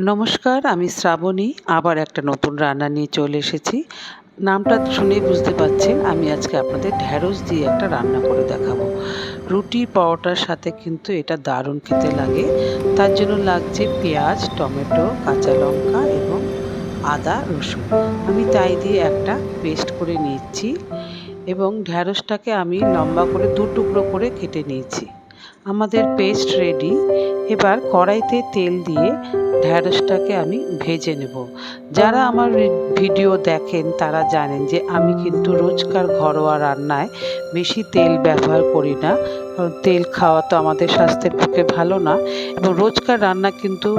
নমস্কার, আমি শ্রাবণী। আবার একটা নতুন রান্না নিয়ে চলে এসেছি। নামটা শুনেই বুঝতে পারছেন, আমি আজকে আপনাদের ঢ্যাঁড়স দিয়ে একটা রান্না করে দেখাবো। রুটি, পরোটার সাথে কিন্তু এটা দারুণ খেতে লাগে। তার জন্য লাগছে পেঁয়াজ, টমেটো, কাঁচা লঙ্কা এবং আদা, রসুন। আমি তাই দিয়ে একটা পেস্ট করে নিচ্ছি এবং ঢ্যাঁড়সটাকে আমি লম্বা করে দু টুকরো করে কেটে নিয়েছি। আমাদের পেস্ট রেডি এবার কড়াইতে তেল দিয়ে ঢ্যাঁড়সটাকে আমি ভেজে নেব। যারা আমার ভিডিও দেখেন, তারা জানেন যে আমি কিন্তু রোজকার ঘরোয়া রান্নায় বেশি তেল ব্যবহার করি না। তেল খাওয়া তো আমাদের স্বাস্থ্যের পক্ষে ভালো না। এবং রোজকার রান্না কিন্তু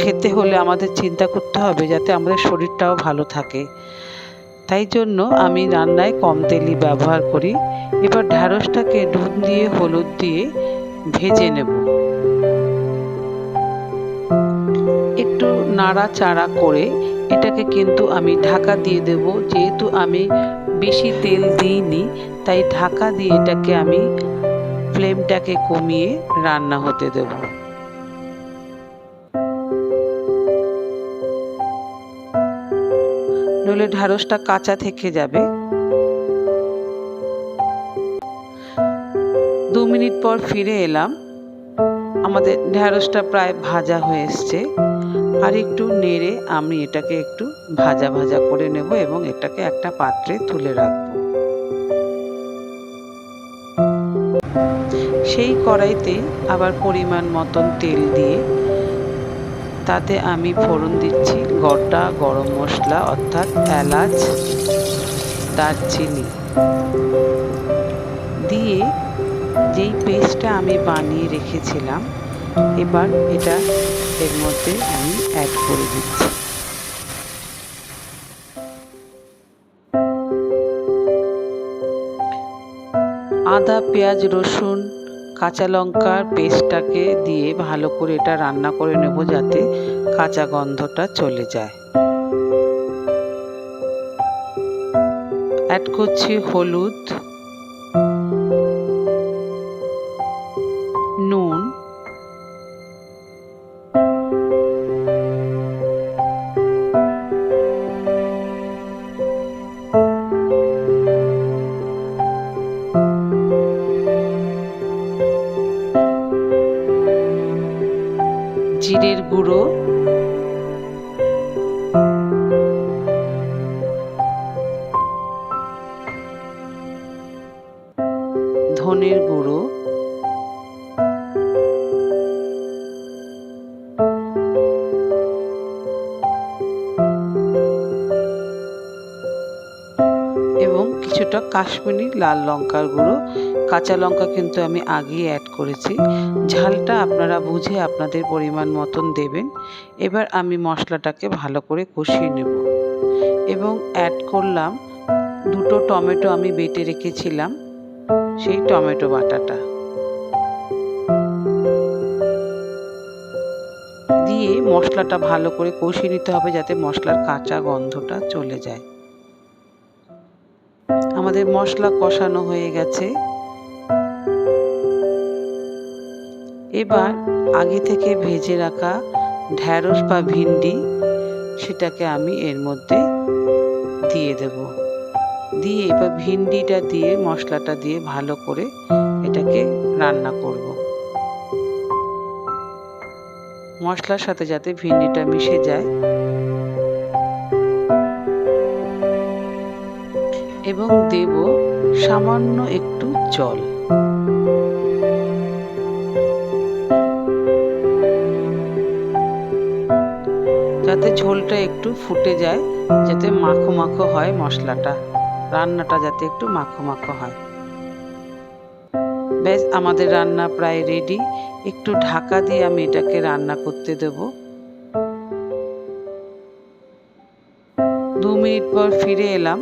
খেতে হলে আমাদের চিন্তা করতে হবে যাতে আমাদের শরীরটাও ভালো থাকে। তাই জন্য আমি রান্নায় কম তেলই ব্যবহার করি। এবার ঢ্যাঁড়সটাকে নুন দিয়ে, হলুদ দিয়ে ভেজে নেব। একটু নাড়াচাড়া করে এটাকে কিন্তু আমি ঢাকা দিয়ে দেব। যেহেতু আমি বেশি তেল দিইনি, তাই ঢাকা দিয়ে এটাকে আমি ফ্লেমটাকে কমিয়ে রান্না হতে দেব। নইলে ঢ্যাঁড়সটা কাঁচা থেকে যাবে। মিনিট পর ফিরে এলাম। আমাদের ঢ্যাঁড়সটা প্রায় ভাজা হয়ে এসছে। আর একটু নেড়ে আমি এটাকে একটু ভাজা ভাজা করে নেব এবং এটাকে একটা পাত্রে তুলে রাখব। সেই কড়াইতে আবার পরিমাণ মতন তেল দিয়ে তাতে আমি ফোড়ন দিচ্ছি গোটা গরম মশলা, অর্থাৎ এলাচ, দারচিনি। দিয়ে যেই পেস্টটা আমি বানিয়ে রেখেছিলাম, এবার এটা এর মধ্যে আমি অ্যাড করে দিচ্ছি। আদা, পেঁয়াজ, রসুন, কাঁচা লঙ্কার পেস্টটাকে দিয়ে ভালো করে এটা রান্না করে নেব যাতে কাঁচা গন্ধটা চলে যায়। অ্যাড করছি হলুদ জিরের গুঁড়ো। ধনের গুঁড়ো। এবং কিছুটা কাশ্মীরি লাল লঙ্কার গুঁড়ো। কাঁচা লঙ্কা কিন্তু আমি আগেই অ্যাড করেছি। ঝালটা আপনারা বুঝে আপনাদের পরিমাণ মতন দেবেন। এবার আমি মশলাটাকে ভালো করে কষিয়ে নেব। এবং অ্যাড করলাম দুটো টমেটো আমি বেটে রেখেছিলাম, সেই টমেটো বাটাটা। দিয়ে মশলাটা ভালো করে কষিয়ে নিতে হবে যাতে মশলার কাঁচা গন্ধটা চলে যায়। আমাদের মশলা কষানো হয়ে গেছে। এবার আগে থেকে ভেজে রাখা ঢ্যাঁড়স বা ভিন্ডি সেটাকে আমি এর মধ্যে দিয়ে দেব। দিয়ে এবার ভিন্ডিটা দিয়ে, মশলাটা দিয়ে ভালো করে এটাকে রান্না করব। মশলার সাথে যাতে ভিন্ডিটা মিশে যায়। এবং দেব সামান্য একটু জল। ঝোলটা একটু ফুটে যায়, যাতে মাখো মাখো হয় মশলাটা। রান্নাটা যাতে একটু মাখো মাখো হয়। ব্যাস, আমাদের রান্না প্রায় রেডি একটু ঢাকা দিয়ে আমি এটাকে রান্না করতে দেব। দু মিনিট পর ফিরে এলাম।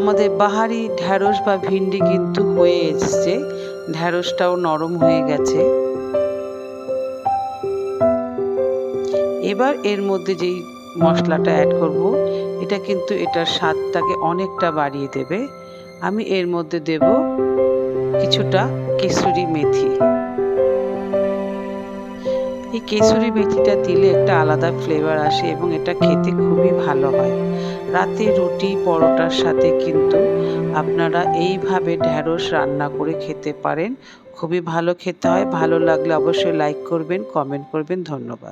আমাদের বাহারি ঢ্যাঁড়স বা ভিন্ডি কিন্তু হয়ে এসছে। ঢ্যাঁড়সটাও নরম হয়ে গেছে। এবার এর মধ্যে যেই মশলাটা অ্যাড করব, এটা কিন্তু এটার স্বাদটাকে অনেকটা বাড়িয়ে দেবে। আমি এর মধ্যে দেব কিছুটা কেসুরি মেথি। এই কেসুরি মেথিটা দিলে একটা আলাদা ফ্লেভার আসে এবং এটা খেতে খুবই ভালো হয়। রাতে রুটি পরোটার সাথে কিন্তু আপনারা এইভাবে ঢ্যাঁড়স রান্না করে খেতে পারেন। খুবই ভালো খেতে হয়। ভালো লাগলে অবশ্যই লাইক করবেন কমেন্ট করবেন। ধন্যবাদ।